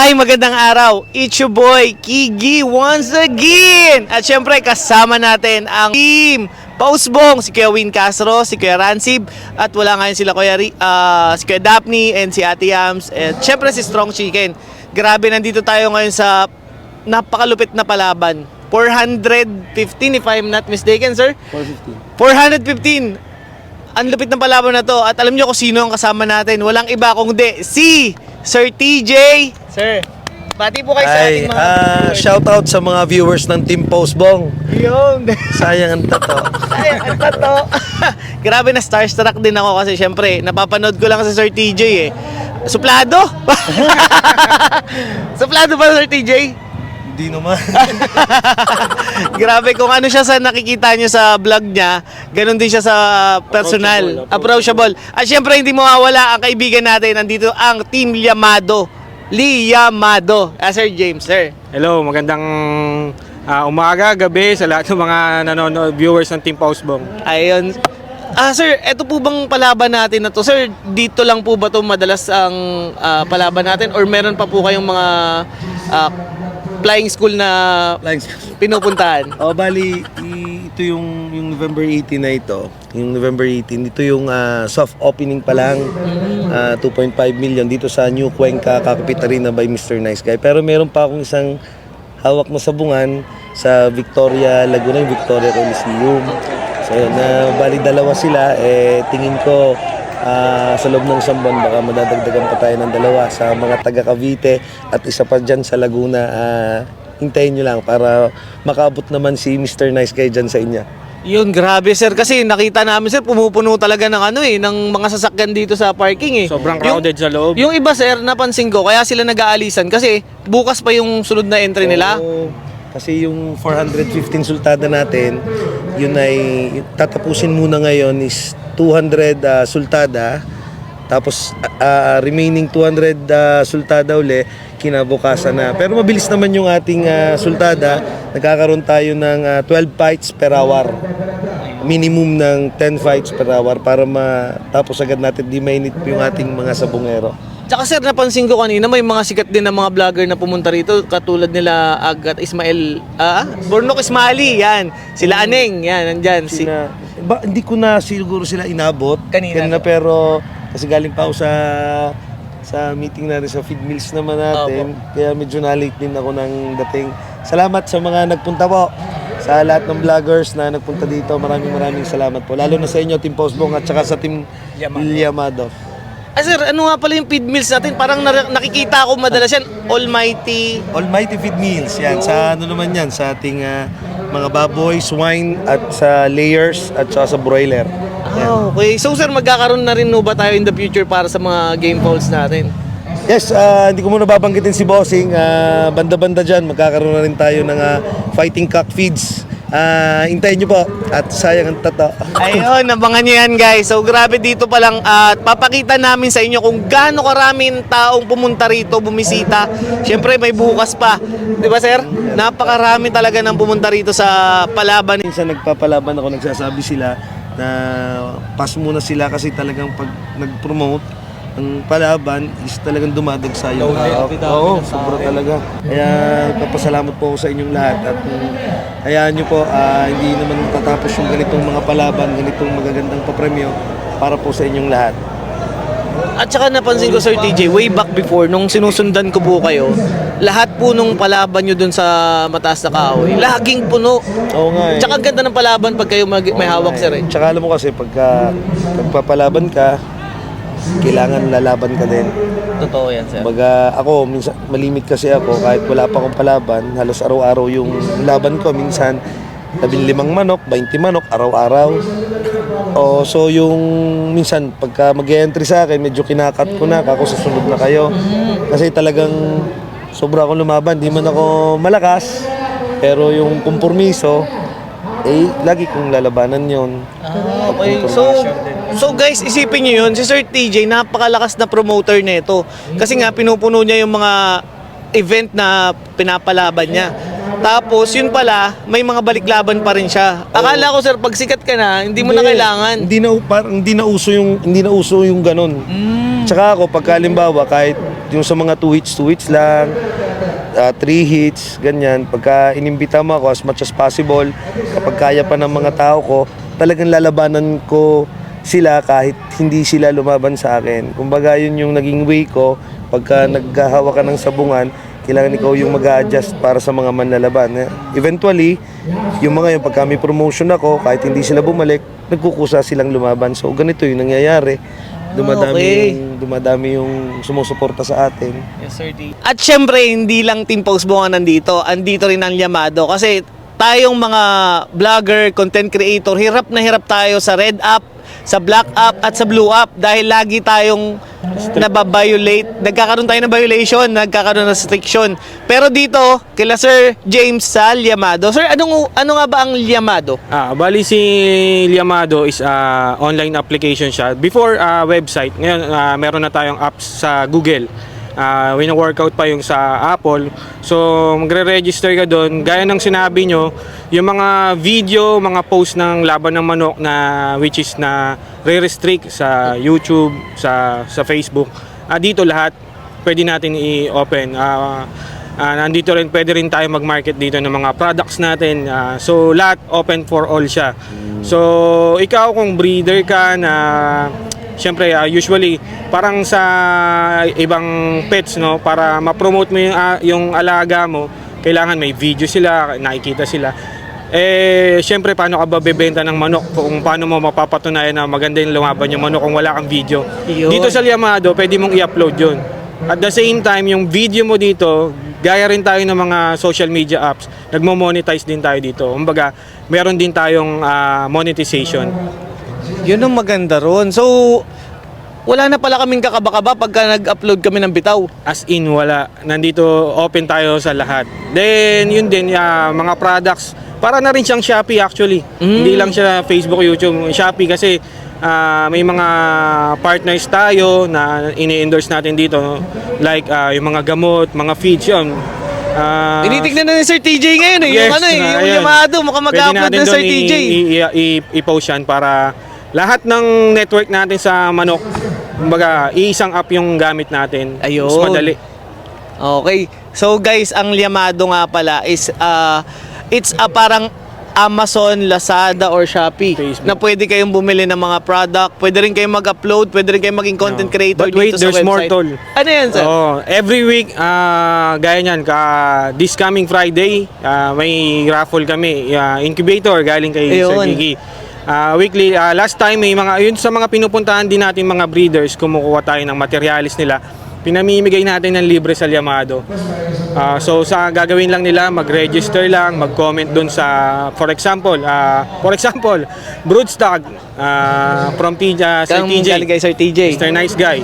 Hi, magandang araw. It's your boy, Kigi, once again. At syempre, kasama natin ang team Pausbong, si Kuya Win Castro, si Kuya Ransib, at wala ngayon sila Kuya, ah, si Kuya Daphne and si Ate Yams, at syempre si Strong Chicken. Grabe, nandito tayo ngayon sa napakalupit na palaban. 415 if I'm not mistaken, sir. 450. 415. Ang lupit ng palaban na to at alam nyo kung sino ang kasama natin. Walang iba kundi si Sir TJ. Sir, pati po kayo sa Ay, ating mga ah, viewers. shout out sa mga viewers ng Team Postbong. Yun. Sayang ang tato. Ay, ang tato. Grabe na starstruck din ako kasi syempre napapanood ko lang si Sir TJ eh. Suplado? Suplado ba Sir TJ? Hindi naman. Grabe kung ano siya sa nakikita niyo sa vlog niya, ganun din siya sa personal, approachable. At syempre hindi mawawala ang kaibigan natin, nandito ang Team Yamado. Liyamado. Ah, Sir James, sir. Hello, magandang ah, umaga, gabi sa lahat ng mga nanonood viewers ng Team Pausbong. Ayun. Ah, sir, eto po bang palaban natin na to? Sir, dito lang po ba to madalas ang ah, palaban natin or meron pa po kayong mga ah, flying school na Like, pinupuntahan? oh, bali, i- ito yung, yung November 18 na ito. Yung November 18, ito yung ah, soft opening pa lang. Ah, 2.5 million dito sa New Cuenca, Kakapit Arena by Mr. Nice Guy. Pero meron pa akong isang hawak na sabungan sa Victoria, Laguna, yung Victoria Coliseum. So, yun, na bali dalawa sila, eh, tingin ko, ah, sa loob ng isang buwan, baka madadagdagan pa tayo ng dalawa sa mga taga Cavite at isa pa dyan sa Laguna. ah, hintayin nyo lang para makabot naman si Mr. Nice Guy dyan sa inyo. Yun, grabe sir. Kasi nakita namin sir, pumupuno talaga ng ano eh, ng mga sasakyan dito sa parking eh. Sobrang Yung- crowded sa loob. Yung iba sir, napansin ko, kaya sila nag-aalisan kasi bukas pa yung sunod na entry nila. Oo. kasi yung 415 sultada natin, yun ay tatapusin muna ngayon is 200 ah, sultada. Tapos ah, remaining 200 ah, sultada uli kinabukasan na. Pero mabilis naman yung ating ah, sultada. Nagkakaroon tayo ng ah, 12 fights per hour. Minimum ng 10 fights per hour para matapos agad natin di mainit yung ating mga sabungero. Tsaka sir, napansin ko kanina, may mga sikat din na mga vlogger na pumunta rito, katulad nila Agat Ismail, ah, Bornok Ismaili, yan. Sila Aneng, yan, nandyan. Si, ba, hindi ko na siguro sila inabot Kanina. pero kasi galing pa ako sa sa meeting natin sa feed mills naman natin. Kaya medyo na-late din ako ng dating. Salamat sa mga nagpunta po. Sa lahat ng vloggers na nagpunta dito maraming maraming salamat po. Lalo na sa inyo Team Postbong at saka sa Team Liamado ah sir, ano nga pala yung feed mills natin? Parang nar- nakikita ko madalas yan, Almighty. Almighty Feed Meals yan. Sa ano naman yan? Sa ating ah, mga baboy, swine at sa layers at saka sa broiler Ah, okay. So sir, magkakaroon na rin no ba tayo in the future para sa mga game balls natin? Yes, ah, hindi ko muna babanggitin si Bossing. Ah, banda-banda dyan, magkakaroon na rin tayo ng ah, fighting cock feeds. Ah, hintayin nyo po. At sayang ang tato. Ayun, abangan nyo yan guys. So grabe dito pa lang at papakita namin sa inyo kung gaano karaming taong pumunta rito, bumisita. Siyempre may bukas pa. 'Di ba sir? Napakarami talaga ng pumunta rito sa palaban. Minsan nagpapalaban ako, nagsasabi sila na pass muna sila kasi talagang pag nag-promote ang palaban is talagang dumadag sa iyo. Oo, sobra talaga. Kaya papasalamat po ako sa inyong lahat at um, hayaan nyo po, ah, hindi naman tatapos yung ganitong mga palaban, ganitong magagandang papremyo para po sa inyong lahat. At saka napansin ko Sir TJ, way back before nung sinusundan ko po kayo, lahat po nung palaban nyo dun sa mataas na kahoy, laging puno. Oo nga eh. Tsaka ang ganda ng palaban pag kayo mag- may hawak sir eh. Tsaka alam mo kasi pagka pagpapalaban ka, kailangan lalaban ka din. Totoo yan sir. Baga ako, minsan, malimit kasi ako, kahit wala pa akong palaban, halos araw-araw yung laban ko, minsan, 15 manok, 20 manok, araw-araw. O, so yung minsan, pagka mag entry sa akin, medyo kinakat ko na, kako susunod na kayo. Kasi talagang sobra akong lumaban, di man ako malakas, pero yung kompromiso, eh, lagi kong lalabanan yon. Ah, okay. So, so guys, isipin nyo yun, si Sir TJ, napakalakas na promoter nito. Kasi nga, pinupuno niya yung mga event na pinapalaban niya. Tapos, yun pala, may mga baliklaban pa rin siya. Akala ko, sir, pag sikat ka na, hindi mo na kailangan. Hindi na parang hindi na uso yung hindi na uso yung ganun. Tsaka ako pagka halimbawa kahit yung sa mga 2 hits, 2 hits lang, 3 hits, ganyan. Pagka inimbita mo ako as much as possible, kapag kaya pa ng mga tao ko, talagang lalabanan ko sila kahit hindi sila lumaban sa akin. Kumbaga yun yung naging way ko pagka naghahawa ka ng sabungan, kailangan ikaw yung mag adjust para sa mga manlalaban. Eh, Eventually, yung mga yung pagka may promotion ako, kahit hindi sila bumalik, nagkukusa silang lumaban. So ganito yung nangyayari. Dumadami Okay. yung dumadami yung sumusuporta sa atin. Yes, sir. At syempre, hindi lang Team Postbong ang nandito. Andito rin ang Yamado. Kasi tayong mga vlogger, content creator, hirap na hirap tayo sa red app, sa black app, at sa blue app. Dahil lagi tayong nababiolate. Nagkakaroon tayo ng violation, nagkakaroon ng restriction. Pero dito, kila Sir James sa Yamado. Sir, anong, ano nga ba ang Yamado? Ah, bali si Liamado is ah, online application siya. Before ah, website, ngayon ah, meron na tayong apps sa Google. Ah, wino-workout pa yung sa Apple. So, magre-register ka doon. Gaya ng sinabi nyo, yung mga video, mga post ng laban ng manok na which is na re-restrict sa YouTube, sa sa Facebook. Ah, dito lahat pwede natin i-open. Ah, Ah, nandito rin, pwede rin tayo mag-market dito ng mga products natin. Ah, so, lahat open for all siya. So, ikaw kung breeder ka na, syempre, ah, usually, parang sa ibang pets, no, para ma-promote mo yung, ah, yung alaga mo, kailangan may video sila, nakikita sila. Eh, syempre, paano ka ba bebenta ng manok? Kung paano mo mapapatunayan na maganda yung lumaban yung manok kung wala kang video? Yun. Dito sa Liamado, pwede mong i-upload yun. At the same time, yung video mo dito, gaya rin tayo ng mga social media apps, nagmo-monetize din tayo dito. Kumbaga, meron din tayong ah, monetization. Yun ang maganda ron. So, wala na pala kaming kakaba-kaba pagka nag-upload kami ng bitaw. As in, wala. Nandito, open tayo sa lahat. Then, yun din, ah, mga products, para na rin siyang Shopee actually. Hindi lang siya Facebook, YouTube, Shopee kasi ah, may mga partners tayo na ini-endorse natin dito. Like, ah, yung mga gamot, mga feeds, yun. Ah, Tinitignan na ni Sir TJ ngayon eh. yung Yes, ano eh, na, yung. Yamado, mukhang mag-upload ng Sir i- TJ. i- i- i- i-post yan para lahat ng network natin sa manok, kumbaga, iisang app yung gamit natin. Ayun. Mas madali. Okay. So guys, ang Yamado nga pala is uh, it's a parang Amazon, Lazada, or Shopee Facebook. na pwede kayong bumili ng mga product, pwede rin kayong mag-upload, pwede rin kayong maging content No. creator But wait, dito sa there's website. more, tol. Ano yan, sir? Oh, every week, ah, gaya niyan, ka, this coming Friday, ah, may raffle kami. ah, incubator, galing kay Sir Ayun. Gigi. Ah, weekly, ah, last time, may mga, yun sa mga pinupuntahan din natin mga breeders, kumukuha tayo ng materialis nila. Pinamimigay natin ng libre sa Yamado. Ah, so sa gagawin lang nila, mag-register lang, mag-comment dun sa, for example, ah, for example, Broodstock uh, from T, ah, Sir Kang TJ. kay Sir TJ. Mr. Nice Guy.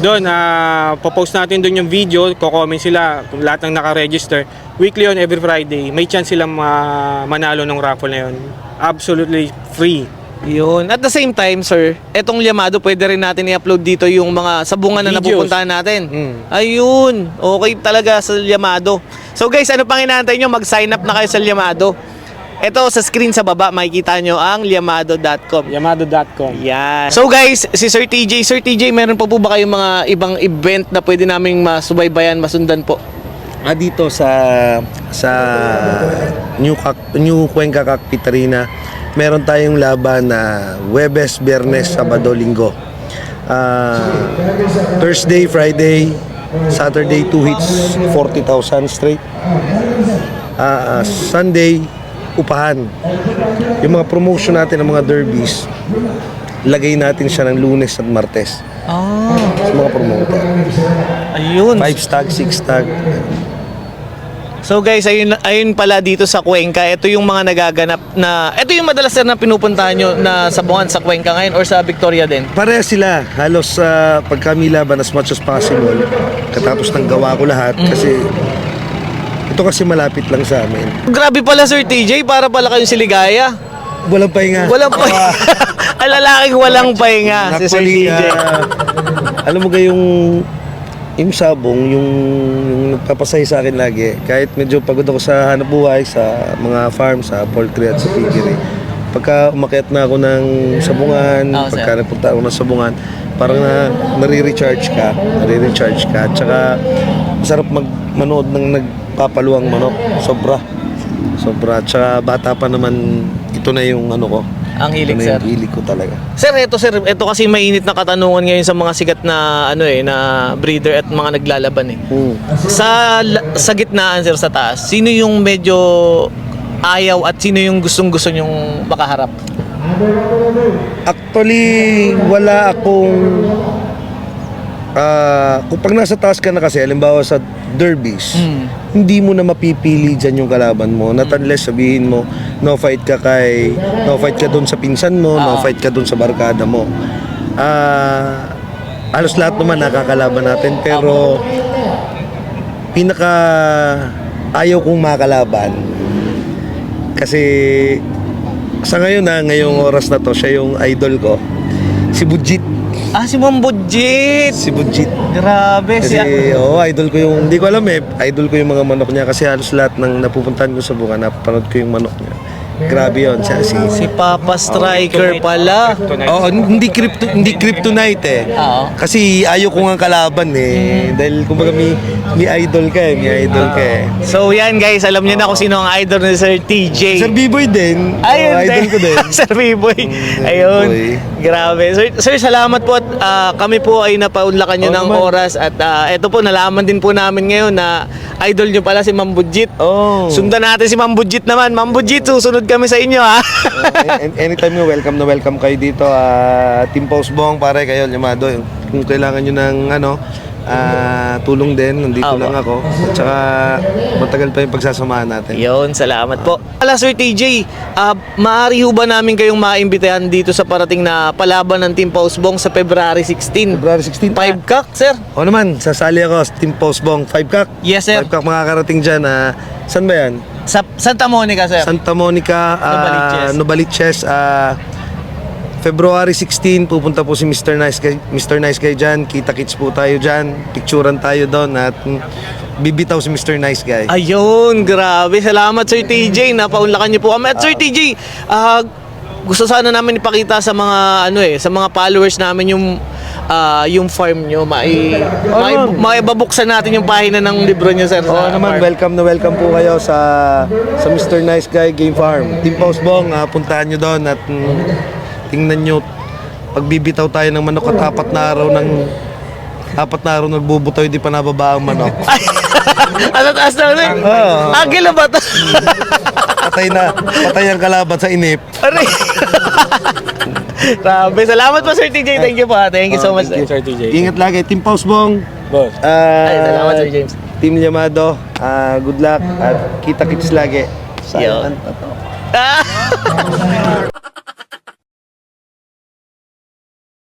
Doon, ah, popost natin doon yung video, ko-comment sila kung lahat ng naka-register. Weekly on every Friday, may chance silang ma- manalo ng raffle na yun. Absolutely free. Yun. At the same time, sir, etong Yamado, pwede rin natin i-upload dito yung mga sabungan na Videos. napupuntahan natin. Mm. Ayun. Okay talaga sa Yamado. So guys, ano pang inaantay nyo? Mag-sign up na kayo sa Yamado. Ito sa screen sa baba, makikita nyo ang yamado.com. Yamado.com. Yan. So guys, si Sir TJ, Sir TJ, meron pa po ba kayong mga ibang event na pwede naming masubaybayan, masundan po? Ah, dito sa sa New Kak, New Cuenca Kakpitarina, meron tayong laban na Webes, Biyernes, Sabado, Linggo. Ah, Thursday, Friday, Saturday, two hits, 40,000 straight. Ah, ah, Sunday, upahan. Yung mga promotion natin ng mga derbies, lagay natin siya ng lunes at martes Ah, sa mga promoter. ayun. 5 stag, 6 stag. So guys, ayun, ayun pala dito sa Cuenca, ito yung mga nagaganap na, ito yung madalas na pinupuntahan nyo na sabungan sa Cuenca ngayon or sa Victoria din. Pareha sila. Halos sa pag kami laban as much as possible. Katapos ng gawa ko lahat kasi ito kasi malapit lang sa amin. Grabe pala Sir TJ, para pala kayong siligaya. Walang pahinga. Walang pahinga. Ang lalaking walang pahinga si Sir TJ. ah, alam mo ga yung yung sabong, yung, yung nagpapasay sa akin lagi. Kahit medyo pagod ako sa hanap buhay, sa mga farm, sa poultry at sa piggery. Pagka umakyat na ako ng sabungan, sir. pagka nagpunta ako ng sabungan, parang na nare-recharge ka, nare-recharge ka. At saka masarap mag manood ng nagpapaluang manok. Sobra. Sobra. At saka bata pa naman, ito na yung ano ko. Ang hilig, na sir. yung hilig ko talaga. Sir, ito sir, ito kasi mainit na katanungan ngayon sa mga sikat na ano eh, na breeder at mga naglalaban eh. Hmm. Sa sa gitnaan sir sa taas, sino yung medyo ayaw at sino yung gustong-gusto nyong makaharap? Actually, wala akong ah kung pag nasa taas ka na kasi, halimbawa sa derbies, Hmm. hindi mo na mapipili dyan yung kalaban mo. Not unless sabihin mo, no fight ka kay, no fight ka doon sa pinsan mo, no Ah. fight ka doon sa barkada mo. Ah, halos lahat naman nakakalaban natin, pero pinaka ayaw kong makalaban kasi sa ngayon na ngayong oras na to siya yung idol ko si Budjit Ah, si Ma'am Budjit! si Budjit Grabe, si... kasi oo idol ko yung hindi ko alam eh idol ko yung mga manok niya kasi halos lahat ng napupuntahan ko sa bunga napanood ko yung manok niya grabe yun siya si Si Papa Striker pala. Oo, hindi crypto hindi kryptonite eh. Oo. Kasi ayaw ko nga kalaban eh. Dahil kumbaga may, may idol ka eh, may idol ka eh. So yan guys, alam niyo na kung sino ang idol ni Sir TJ. Sir B-Boy din. Ayun, Oo, idol ko din. Sir B-Boy. Mm, Ayun. boy. Grabe. Sir, sir, salamat po at ah, kami po ay napaunlakan nyo Oo ng naman. oras at ah, eto po, nalaman din po namin ngayon na idol nyo pala si Ma'am Budjit. Oh. Sundan natin si Ma'am Budjit naman. Ma'am Budjit, susunod kami sa inyo ha. An- anytime na welcome na welcome kayo dito. ah Team Post Bong, pare kayo, Yamado. Kung kailangan nyo ng ano, ah, tulong din, nandito Apo. lang ako. At saka matagal pa yung pagsasamahan natin. Yun, salamat po. Pala Sir TJ, ah, maaari ho ba namin kayong maimbitahan dito sa parating na palaban ng Team Pausbong sa February 16? February 16. 5 kak, sir? O naman, sasali ako sa Team Post Bong. 5 kak. Yes, sir. 5 kak makakarating dyan. ah saan ba yan? Sa Santa Monica, sir. Santa Monica, ah, Novaliches. Novaliches. ah, February 16, pupunta po si Mr. Nice Guy, Mr. Nice Guy dyan. Kita-kits po tayo dyan. Picturean tayo doon at bibitaw si Mr. Nice Guy. Ayun, grabe. Salamat Sir TJ. Napaunlakan niyo po kami. At Sir TJ, ah, gusto sana namin ipakita sa mga ano eh, sa mga followers namin yung ah, yung farm niyo. Mai, mai, naman. maibabuksan natin yung pahina ng libro niyo, sir. Oo sa naman, farm. welcome na welcome po kayo sa sa Mr. Nice Guy Game Farm. Team Post Bong, ah, puntahan nyo doon at mm, tingnan nyo pagbibitaw tayo ng manok at apat na araw ng apat na araw nagbubutaw hindi pa nababa ang manok. Ano taas na sir? Oo. Agil na ba? Patay na, patay ang kalaban sa inip. Aray. Grabe. Salamat po Sir TJ. Thank you po. ha. Thank you so much. Thank you. Sir TJ. Ingat lagi, Team Post Bong. Boss. Ah, Ay, salamat, Sir James. Team Yamado, ah, good luck at kita-kits lagi. Yo. Sayang, ano to? Ah!